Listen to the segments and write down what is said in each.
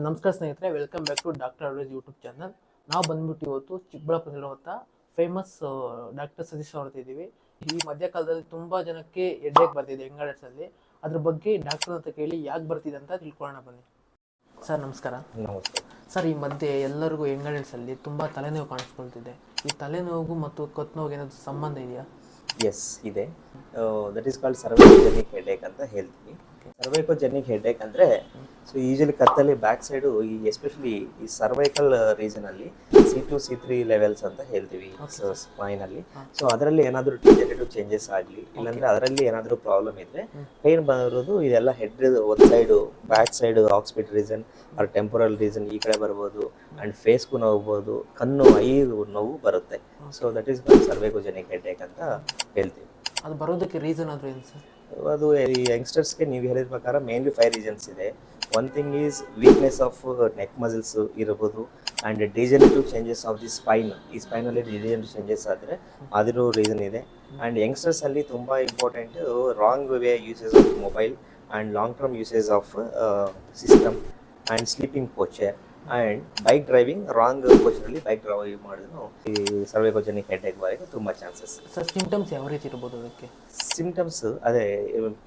ನಮಸ್ಕಾರ ಸ್ನೇಹಿತರೆ welcome back to doctor advice YouTube channel ನಾವು ಬಂದ್ಬಿಟ್ಟು ಇವತ್ತು ಚಿಕ್ಕಬಳ್ಳಾಪುರದಲ್ಲಿರುವಂಥ ಫೇಮಸ್ ಡಾಕ್ಟರ್ ಸತೀಶ್ ಇದ್ದೀವಿ. ಈ ಮಧ್ಯಕಾಲದಲ್ಲಿ ತುಂಬ ಜನಕ್ಕೆ ಹೆಡ್ಡೇಕ್ ಬರ್ತಿದೆ ಅಲ್ಲಿ. ಅದ್ರ ಬಗ್ಗೆ ಡಾಕ್ಟರ್ ಅಂತ ಕೇಳಿ ಯಾಕೆ ಬರ್ತಿದೆ ಅಂತ ತಿಳ್ಕೊಳ್ಳೋಣ ಬನ್ನಿ. ಸರ್ ನಮಸ್ಕಾರ. ಸರ್ ಈ ಮಧ್ಯೆ ಎಲ್ಲರಿಗೂ ಅಲ್ಲಿ ತುಂಬ ತಲೆನೋವು ಕಾಣಿಸ್ಕೊಳ್ತಿದೆ. ಈ ತಲೆನೋವು ಮತ್ತು ಕತ್ತು ನೋವು ಏನಾದ್ರು ಸಂಬಂಧ ಇದೆಯಾ? ಎಸ್ ಇದೆ. That is called cervicogenic headache ಅಂತ ಹೇಳ್ತೀವಿ ಸರ್ವೈಕೋಜೆನಿಕ್ ಹೆಡ್ಡೇಕ್ ಅಂದರೆ ಸೊ ಯೂಶಲಿ ಕತ್ತಲ್ಲಿ ಬ್ಯಾಕ್ ಸೈಡು ಈ ಎಸ್ಪೆಷಲಿ ಈ cervical ರೀಸನಲ್ಲಿ C two C three levels ಅಂತ ಹೇಳ್ತೀವಿ ಸ್ಪೈನಲ್ಲಿ ಸೊ ಅದರಲ್ಲಿ ಏನಾದರೂ ಡಿಜೆನೇಟಿವ್ ಚೇಂಜಸ್ ಆಗಲಿ ಇಲ್ಲಾಂದ್ರೆ ಅದರಲ್ಲಿ ಏನಾದರೂ ಪ್ರಾಬ್ಲಮ್ ಇದ್ರೆ ಪೇನ್ ಬರೋದು ಇದೆಲ್ಲ ಹೆಡ್ ಒಂದು side back side occiput region or temporal region ಈ ಕಡೆ ಬರ್ಬೋದು ಆ್ಯಂಡ್ ಫೇಸ್ಗೂ ನೋವ್ಬೋದು ಕಣ್ಣು ಐ ನೋವು ಬರುತ್ತೆ. So that is cervicogenic headache ಅಂತ ಹೇಳ್ತೀವಿ. ಅದು ಬರೋದಕ್ಕೆ ರೀಸನ್ ಆದರೂ ಏನು ಸರ್ ಅದು ಈ ಯಂಗ್ಸ್ಟರ್ಸ್ಗೆ ನೀವು ಹೇಳಿದ ಪ್ರಕಾರ ಮೇನ್ಲಿ ಫೈವ್ ರೀಸನ್ಸ್ ಇದೆ. One thing is weakness of neck muscles ಇರ್ಬೋದು and degenerative changes of the spine ಈ ಸ್ಪೈನಲ್ಲಿ ಡಿಜೆನೇಟಿವ್ ಚೇಂಜಸ್ ಆದರೆ ಅದಿರೋ ರೀಸನ್ ಇದೆ. ಆ್ಯಂಡ್ ಯಂಗ್ಸ್ಟರ್ಸಲ್ಲಿ ತುಂಬ important wrong way usage of mobile and long term usage of system and sleeping posture and bike driving wrong ಪೋಚರಲ್ಲಿ bike drive ಮಾಡಿದ್ರು. ಈ ಸರ್ವೇಭಾವಜನಿಕ್ headache ಬರೋಕ್ಕೆ ತುಂಬ ಚಾನ್ಸಸ್ ಸರ್ ಸಿಂಟಮ್ಸ್ ಯಾವ ರೀತಿ ಇರ್ಬೋದು ಅದಕ್ಕೆ? ಸಿಂಟಮ್ಸ್ ಅದೇ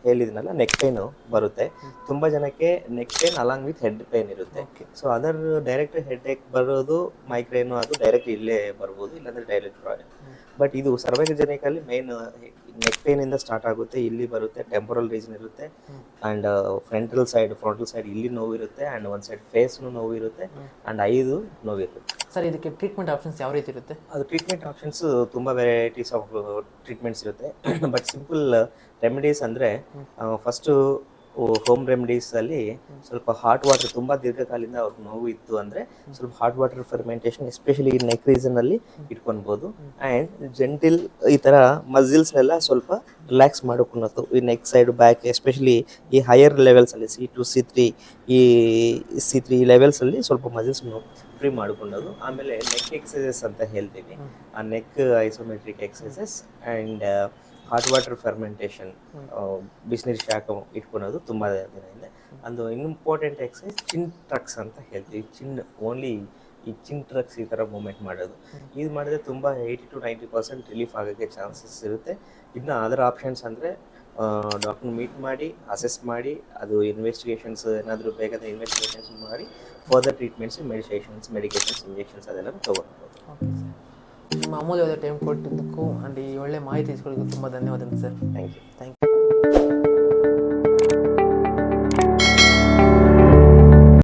ಹೇಳಿದ್ನಲ್ಲ ನೆಕ್ ಪೇನು ಬರುತ್ತೆ. ತುಂಬ ಜನಕ್ಕೆ neck pain along with head pain ಇರುತ್ತೆ. So other direct headache ಬರೋದು ಮೈಗ್ರೇನು ಅದು ಡೈರೆಕ್ಟ್ ಇಲ್ಲೇ ಬರ್ಬೋದು ಇಲ್ಲಾಂದ್ರೆ ಡೈರೆಕ್ಟ್ ಬಟ್ ಇದು ಸರ್ವೈಕಜನಿಕಲ್ಲಿ ಮೇನ್ ನೆಕ್ ಪೇನಿಂದ ಸ್ಟಾರ್ಟ್ ಆಗುತ್ತೆ ಇಲ್ಲಿ ಬರುತ್ತೆ ಟೆಂಪರಲ್ ರೀಸನ್ ಇರುತ್ತೆ and frontal side frontal side ಇಲ್ಲಿ ನೋವಿರುತ್ತೆ ಆ್ಯಂಡ್ ಒಂದು ಸೈಡ್ ಫೇಸ್ನು ನೋವಿರುತ್ತೆ ಆ್ಯಂಡ್ ಐದು ನೋವಿರುತ್ತೆ. ಸರ್ ಇದಕ್ಕೆ ಟ್ರೀಟ್ಮೆಂಟ್ ಆಪ್ಷನ್ಸ್ ಯಾವ ರೀತಿ ಇರುತ್ತೆ? ಅದು ಟ್ರೀಟ್ಮೆಂಟ್ ಆಪ್ಷನ್ಸ್ ತುಂಬ ವೆರೈಟೀಸ್ ಆಫ್ ಟ್ರೀಟ್ಮೆಂಟ್ಸ್ ಇರುತ್ತೆ. ಬಟ್ ಸಿಂಪಲ್ ರೆಮಿಡೀಸ್ ಅಂದರೆ ಫಸ್ಟು ಹೋಮ್ ರೆಮಿಡೀಸ್ ಅಲ್ಲಿ ಸ್ವಲ್ಪ ಹಾಟ್ ವಾಟರ್ ತುಂಬಾ ದೀರ್ಘಕಾಲಿಂದ ಅವ್ರಿಗೆ ನೋವು ಇತ್ತು ಅಂದ್ರೆ ಸ್ವಲ್ಪ hot water fermentation especially neck ರೀಸನಲ್ಲಿ ಇಟ್ಕೊಬಹುದು ಅಂಡ್ ಜೆಂಟಿಲ್ ಈ ತರ ಥರ ಎಲ್ಲ ಸ್ವಲ್ಪ ರಿಲ್ಯಾಕ್ಸ್ ಮಾಡಿಕೊಂಡು ಈ ನೆಕ್ ಸೈಡ್ ಬ್ಯಾಕ್ ಎಸ್ಪೆಷಲಿ ಈ ಹೈಯರ್ ಲೆವೆಲ್ಸಲ್ಲಿ ಸಿ ಟು ಸಿ ತ್ರೀ ಈ ಸಿ ತ್ರೀ ಲೆವೆಲ್ಸಲ್ಲಿ ಸ್ವಲ್ಪ ಮಸಿಲ್ಸ್ ಫ್ರೀ ಮಾಡ್ಕೊಳ್ಳೋದು ಆಮೇಲೆ ನೆಕ್ ಎಕ್ಸಸೈಸಸ್ ಅಂತ ಹೇಳ್ತೀವಿ ಆ neck isometric exercises and hot water fermentation ಬಿಸಿನೀರು ಶಾಖ ಇಟ್ಕೊಳೋದು ತುಂಬ ಇದೆ ಒಂದು ಇಂಪಾರ್ಟೆಂಟ್ ಎಕ್ಸಸೈಸ್ ಚಿನ್ ಟ್ರಕ್ಸ್ ಅಂತ ಹೇಳ್ತೀವಿ. ಚಿನ್ ಓನ್ಲಿ ಈ ಚಿನ್ ಟ್ರಕ್ಸ್ ಈ ಥರ ಮೂಮೆಂಟ್ ಮಾಡೋದು. ಇದು ಮಾಡಿದ್ರೆ ತುಂಬ eighty to ninety percent relief ಆಗೋಕ್ಕೆ ಚಾನ್ಸಸ್ ಇರುತ್ತೆ. ಇನ್ನು ಅದರ್ ಆಪ್ಷನ್ಸ್ ಅಂದರೆ ಡಾಕ್ಟರ್ ಮೀಟ್ ಮಾಡಿ ಅಸೆಸ್ ಮಾಡಿ ಅದು ಇನ್ವೆಸ್ಟಿಗೇಷನ್ಸ್ ಏನಾದರೂ ಬೇಕಾದ ಇನ್ವೆಸ್ಟಿಗೇಷನ್ಸ್ ಮಾಡಿ further treatments medications medications injections ಅದೆಲ್ಲ ತೊಗೊಳ್ಬೋದು ನಿಮ್ಮ ಅಮೂಲ್ಯವಾದ ಟೈಮ್ ಕೊಟ್ಟಿದ್ದಕ್ಕೂ ಈ ಒಳ್ಳೆ ಮಾಹಿತಿ ಇಸ್ಕೊಳ್ಳೋದಕ್ಕೆ ತುಂಬ ಧನ್ಯವಾದಗಳು sir. Thank you thank you